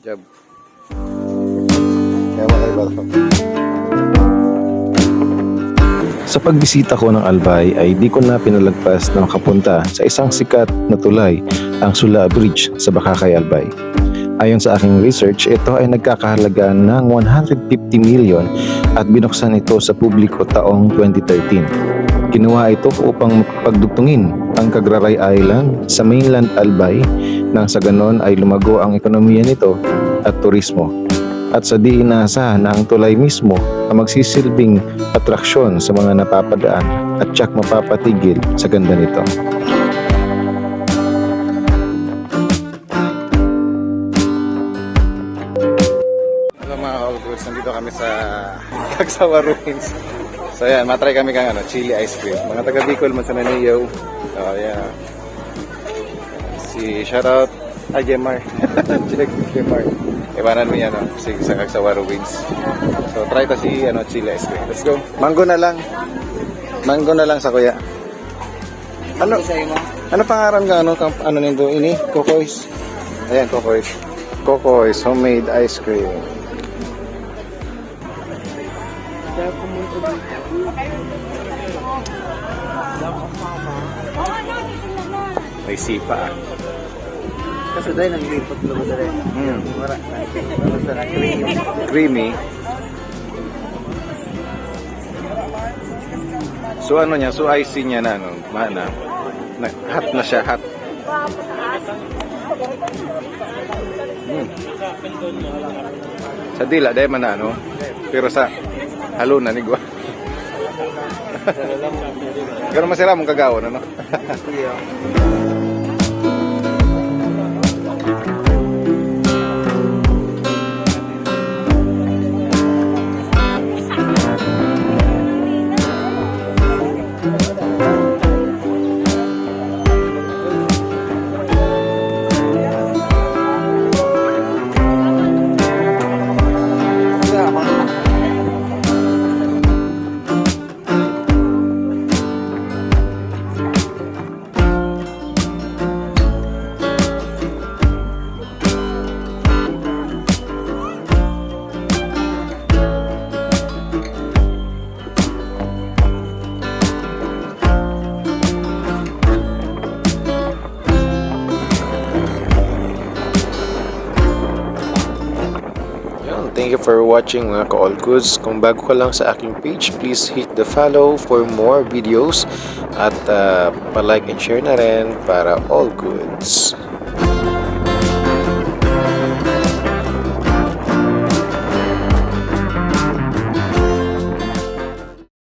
Ba? Sa pagbisita ko ng Albay ay di ko na pinalagpas na makapunta sa isang sikat na tulay, ang Sula Bridge sa Bakakay, Albay. Ayon sa aking research, ito ay nagkakahalaga ng 150 million at binuksan ito sa publiko taong 2013. Kinuha ito upang pagdugtungin ang Cagraray Island sa mainland Albay nang sa ganon ay lumago ang ekonomiya nito at turismo. At sa di inaasahan na ang tulay mismo ang magsisilbing atraksyon sa mga napapadaan at tsak mapapatigil sa ganda nito. Hello mga all-goods, nandito kami sa Kagsawa Ruins. So yan, matry kami kang ano, chili ice cream. Mga taga Bicol man sa Naniyaw. So yeah. Si shoutout Ajemar. Jack Ajemar. Iwanan mo yan, no? Si, sa Kagsawa Ruins. So try to si ano, chili ice cream. Let's go. Mango na lang. Mango na lang sa kuya. Ano? Ano pangaran ka ano kang ano nito ini? Cocois. Ayan, Cocois. Cocois homemade ice cream. May sipa. ah. Kasi dahil naglipot lugo na rin. Mm. Wala. Basta na creamy. Creamy. So ano niya, so icy niya na ano, mana. Na, hot na siya, hot. Mm. Sa dila, dahil man na ano. Pero sa halo na ni Gwa. Ganun masira mong kagawon, ano? Thank you for watching mga ka-all goods. Kung bago ka lang sa aking page, please hit the follow for more videos at uh, pa-like and share na rin para all goods.